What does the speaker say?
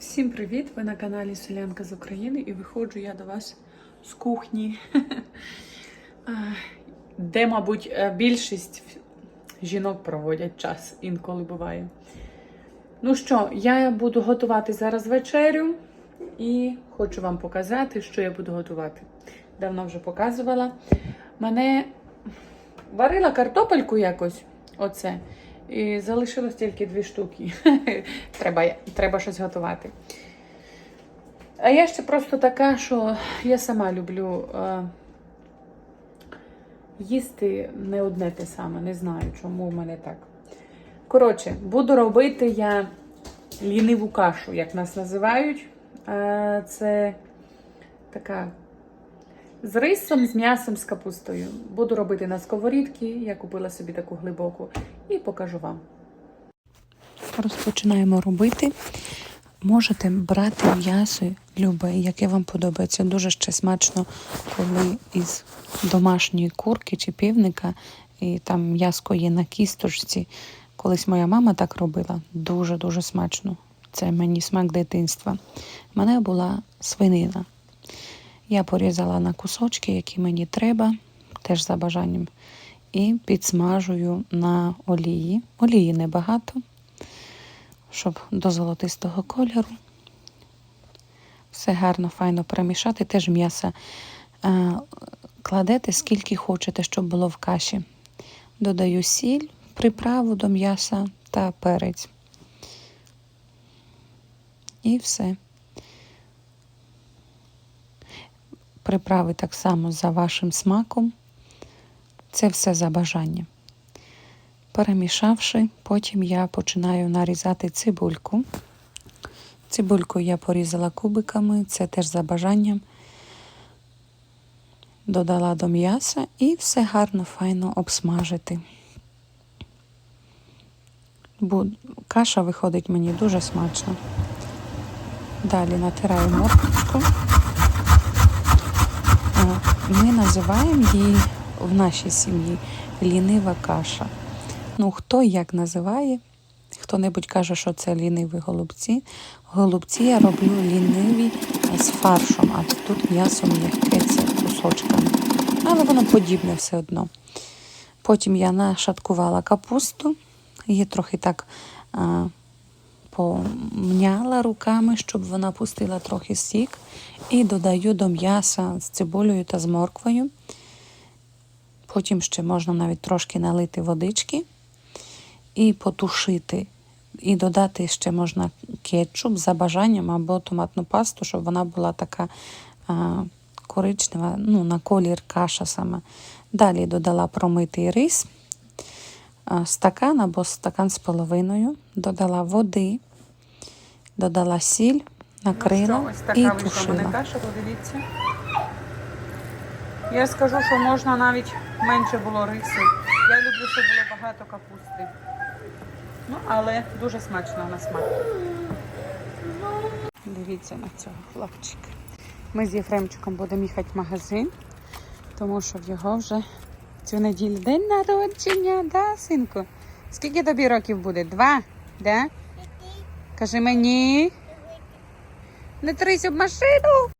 Всім привіт! Ви на каналі Селянка з України і виходжу я до вас з кухні, де, мабуть, е, більшість жінок проводять час, інколи буває. Ну що, я буду готувати зараз вечерю і хочу вам показати, що я буду готувати. Давно вже показувала. Мене варила картопельку якось, оце. І залишилось тільки дві штуки. треба, треба щось готувати. А я ще просто така, що я сама люблю е, їсти не одне те саме. Не знаю, чому в мене так. Коротше, буду робити я ліниву кашу, як нас називають. Е, це така з рисом, з м'ясом, з капустою. Буду робити на сковорідці. Я купила собі таку глибоку і покажу вам. Розпочинаємо робити. Можете брати м'ясо любе, яке вам подобається. Дуже ще смачно, коли із домашньої курки чи півника, і там м'яско є на кісточці. Колись моя мама так робила. Дуже-дуже смачно. Це мені смак дитинства. У мене була свинина. Я порізала на кусочки, які мені треба, теж за бажанням. І підсмажую на олії. Олії небагато, щоб до золотистого кольору. Все гарно, файно перемішати. Теж м'ясо е, кладете скільки хочете, щоб було в каші. Додаю сіль, приправу до м'яса та перець. І все. Приправи так само за вашим смаком. Це все за бажанням. Перемішавши, потім я починаю нарізати цибульку. Цибульку я порізала кубиками, це теж за бажанням. Додала до м'яса і все гарно, файно обсмажити. Бо каша виходить мені дуже смачно. Далі натираю морквочку. Ми називаємо її в нашій сім'ї лінива каша. Ну, хто як називає, хто-небудь каже, що це ліниві голубці. Голубці я роблю ліниві з фаршом, а тут м'ясо м'яке це кусочками. Але воно подібне все одно. Потім я нашаткувала капусту, її трохи так помняла руками, щоб вона пустила трохи сік. І додаю до м'яса з цибулею та з морквою. Потім ще можна навіть трошки налити водички і потушити. І додати ще можна кетчуп за бажанням або томатну пасту, щоб вона була така а, коричнева, ну, на колір каша саме. Далі додала промитий рис, а, стакан або стакан з половиною, додала води, додала сіль, накрила Ну що, ось така і тушила. подивіться. Я скажу, що можна навіть менше було рису. Я люблю, щоб було багато капусти. Ну, але дуже смачно на смак. Дивіться на цього хлопчика. Ми з Єфремчиком будемо їхати в магазин, тому що в його вже цю неділю день народження, да, синку? Скільки тобі років буде? Два? Да? Кажи мені. Не трись об машину.